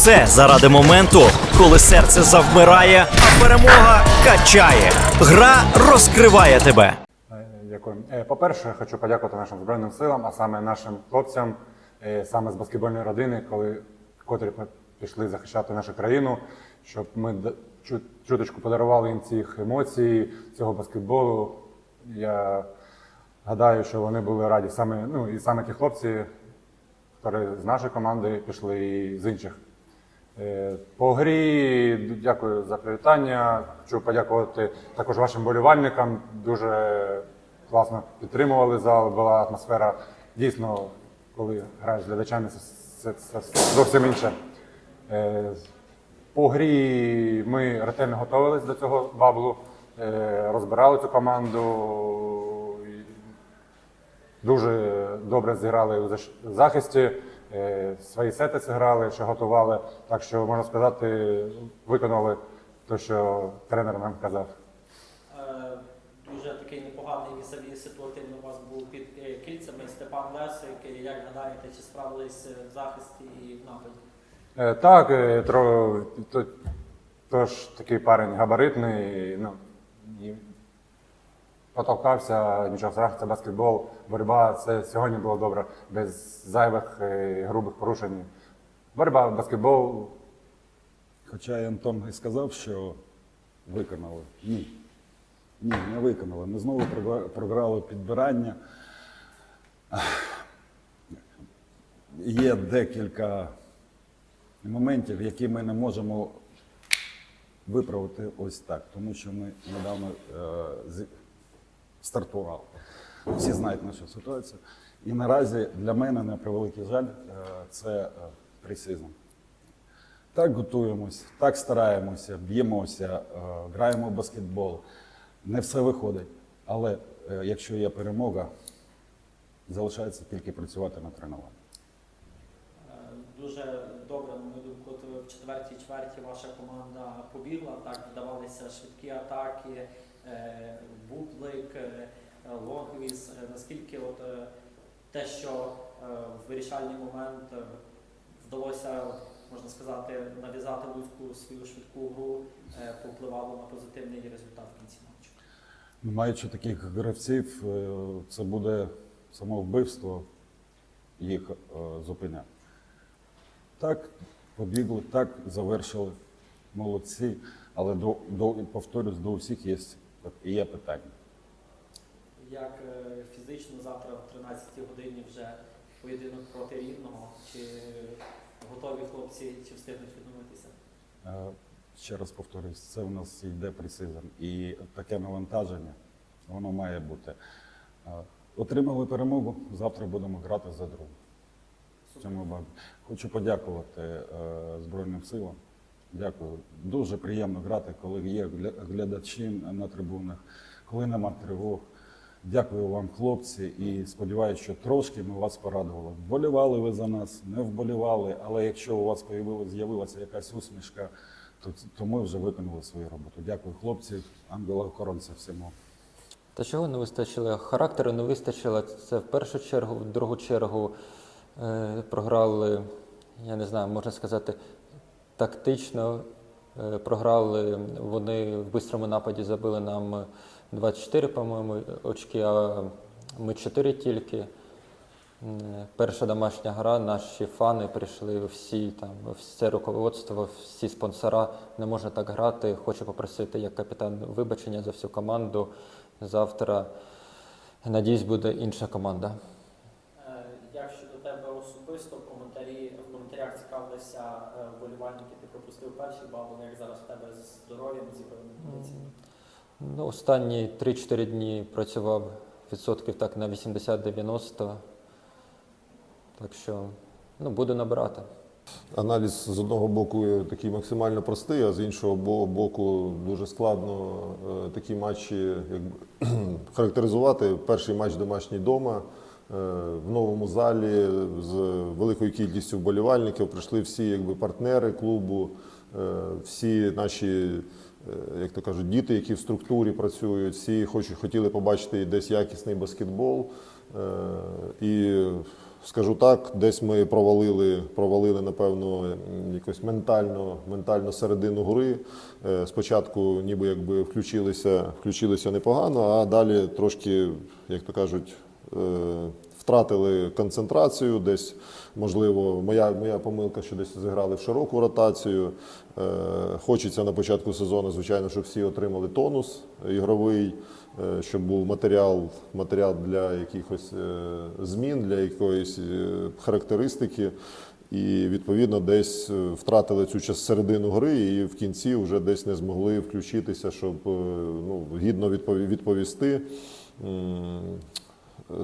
все заради моменту, коли серце завмирає, а перемога качає. Гра розкриває тебе. Дякую. Е, По-перше, хочу подякувати нашим Збройним силам, а саме нашим хлопцям, е, саме з баскетбольної родини, коли, котрі пішли захищати нашу країну, щоб ми чуточку подарували їм цих емоцій, цього баскетболу. Я гадаю, що вони були раді саме, ну, і саме ті хлопці, які з нашої команди пішли і з інших. Е, По грі дякую за привітання. Хочу подякувати також вашим болівальникам. Дуже класно підтримували зал, була атмосфера. Дійсно, коли граєш з глядачами, це, це, це зовсім інше. Е, По грі ми ретельно готувалися до цього баблу, е, розбирали цю команду. Дуже добре зіграли у захисті, свої сети зіграли, що готували. Так що, можна сказати, виконали те, що тренер нам казав. Е, Дуже такий непоганий вісові ситуативно у вас був під е, кільцями Степан Лесик. Як гадаєте, чи справились е, в захисті і в нападі? Е, Так, е, тро, то, тож такий парень габаритний, ну, і потолкався, нічого страшного, це баскетбол, боротьба, це сьогодні було добре, без зайвих е, грубих порушень. Боротьба, баскетбол, Хоча і Антон і сказав, що виконали. Ні. Ні, не виконали. Ми знову програли підбирання. Є декілька моментів, які ми не можемо виправити ось так, тому що ми недавно стартували. Всі знають нашу ситуацію. І наразі для мене, на превеликий жаль, е, це е, пресизм. Так готуємось, так стараємося, б'ємося, е, граємо в баскетбол. Не все виходить. Але якщо є перемога, залишається тільки працювати на тренуванні. Дуже добре, на мою думку, в четвертій чверті ваша команда побігла. Так вдавалися швидкі атаки, бублик, е, лонгвіс. Е, Наскільки от е, те, що е, в вирішальний момент е, вдалося, можна сказати, нав'язати луцьку свою швидку гру, е, повпливало на позитивний результат в кінці матчу. Ну, Маючи таких гравців, е, це буде самовбивство їх е, зупиняти. Так, побігли, так, завершили. Молодці. Але до, до, повторюсь, до усіх є, є питання. Як е, фізично завтра о 13 годині вже поєдинок проти рівного? Чи готові хлопці, чи встигнуть відновитися? Е, Ще раз повторюсь, це в нас йде прецизм. І таке навантаження, воно має бути. Е, Отримали перемогу, завтра будемо грати за другу. Цьому. Хочу подякувати Збройним силам. Дякую. Дуже приємно грати, коли є гля- глядачі на трибунах, коли нема тривог. Дякую вам, хлопці, і сподіваюся, що трошки ми вас порадували. Вболівали ви за нас, не вболівали, але якщо у вас з'явилася якась усмішка, то, то ми вже виконали свою роботу. Дякую, хлопці, ангела-охоронця всьому. Та чого не вистачило? Характеру не вистачило. Це в першу чергу, в другу чергу е, програли, я не знаю, можна сказати, тактично. Е, програли вони в бистрому нападі забили нам 24, по-моєму, очки, а ми 4 тільки. Перша домашня гра, наші фани прийшли всі там, все руководство, всі спонсора. Не можна так грати. Хочу попросити як капітан вибачення за всю команду. Завтра, надіюсь, буде інша команда. Е, Як щодо тебе особисто, в коментарі в коментарях цікавилися е, пропустив перший як зараз в тебе з здоров'ям зібраним кондицією? Ну, останні 3-4 дні працював відсотків так на 80-90. Так що ну, буду набирати. Аналіз з одного боку такий максимально простий, а з іншого боку дуже складно е, такі матчі якби, характеризувати. Перший матч домашній дома е, в новому залі з великою кількістю вболівальників. Прийшли всі якби, партнери клубу, е, всі наші, е, як то кажуть, діти, які в структурі працюють, всі хочуть, хотіли побачити десь якісний баскетбол. Е, І скажу так, десь ми провалили, провалили напевно, якось ментально, ментально середину гри. Е, Спочатку ніби якби включилися, включилися непогано, а далі трошки, як то кажуть, е, втратили концентрацію. Десь, можливо, моя, моя помилка, що десь зіграли в широку ротацію. Е, Хочеться на початку сезону, звичайно, щоб всі отримали тонус ігровий, е, щоб був матеріал, матеріал для якихось е, змін, для якоїсь е, характеристики. І відповідно десь е, втратили цю час середину гри, і в кінці вже десь не змогли включитися, щоб е, ну, гідно відпові- відповісти.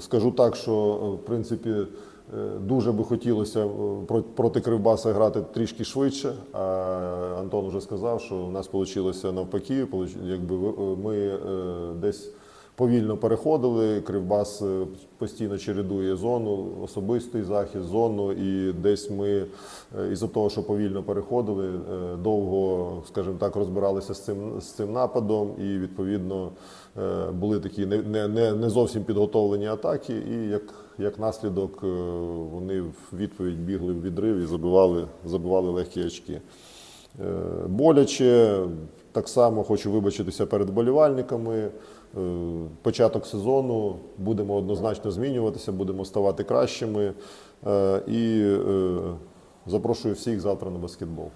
Скажу так, що е, в принципі е, дуже би хотілося е, про- проти Кривбаса грати трішки швидше. А Антон вже сказав, що у нас вийшло навпаки. Якби ми десь повільно переходили. Кривбас е, постійно чередує зону, особистий захист, зону, і десь ми е, із-за того, що повільно переходили, е, довго, скажімо так, розбиралися з цим з цим нападом, і відповідно були такі не, не, не, зовсім підготовлені атаки. І як, як наслідок вони в відповідь бігли в відрив і забивали, забивали легкі очки. Боляче, так само хочу вибачитися перед болівальниками. Е, Початок сезону будемо однозначно змінюватися, будемо ставати кращими. Е, І е, запрошую всіх завтра на баскетбол.